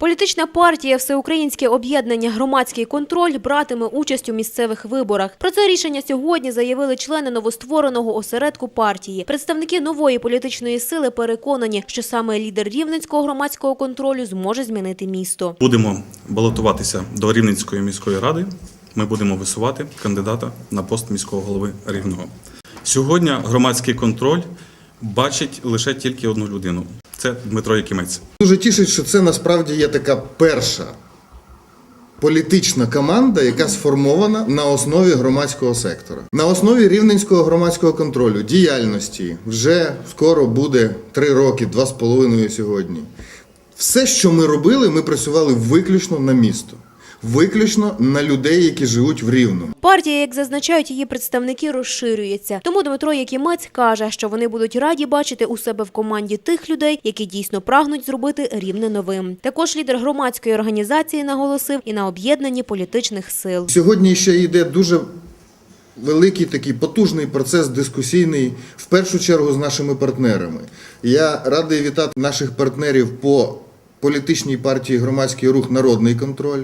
Політична партія Всеукраїнське об'єднання Громадський контроль братиме участь у місцевих виборах. Про це рішення сьогодні заявили члени новоствореного осередку партії. Представники нової політичної сили переконані, що саме лідер рівненського громадського контролю зможе змінити місто. Будемо балотуватися до Рівненської міської ради. Ми будемо висувати кандидата на пост міського голови Рівного. Сьогодні громадський контроль бачить лише тільки одну людину. Це Дмитро Якимець. Дуже тішить, що це насправді є така перша політична команда, яка сформована на основі громадського сектора, на основі рівненського громадського контролю, діяльності. Вже скоро буде три роки, два з половиною сьогодні. Все, що ми робили, ми працювали виключно на місто, виключно на людей, які живуть в Рівному. Партія, як зазначають її представники, розширюється. Тому Дмитро Якимець каже, що вони будуть раді бачити у себе в команді тих людей, які дійсно прагнуть зробити рівне новим. Також лідер громадської організації наголосив і на об'єднанні політичних сил. Сьогодні ще йде дуже великий такий потужний процес дискусійний, в першу чергу з нашими партнерами. Я радий вітати наших партнерів по політичній партії Громадський рух Народний контроль.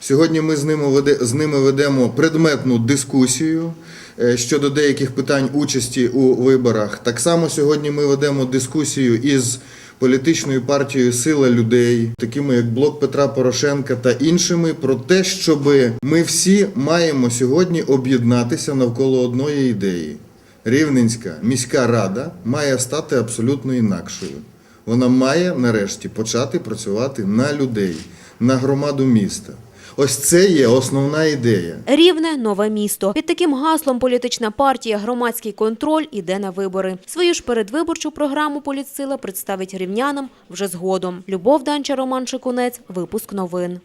Сьогодні ми з ними, веде, з ними ведемо предметну дискусію е, щодо деяких питань участі у виборах. Так само сьогодні ми ведемо дискусію із політичною партією Сила людей, такими як Блок Петра Порошенка та іншими, про те, щоб ми всі маємо сьогодні об'єднатися навколо одної ідеї. Рівненська міська рада має стати абсолютно інакшою. Вона має нарешті почати працювати на людей, на громаду міста. Ось це є основна ідея. Рівне нове місто. Під таким гаслом політична партія Громадський контроль іде на вибори. Свою ж передвиборчу програму політсила представить рівнянам вже згодом. Любов Данча, Роман Шикунець. Випуск новин.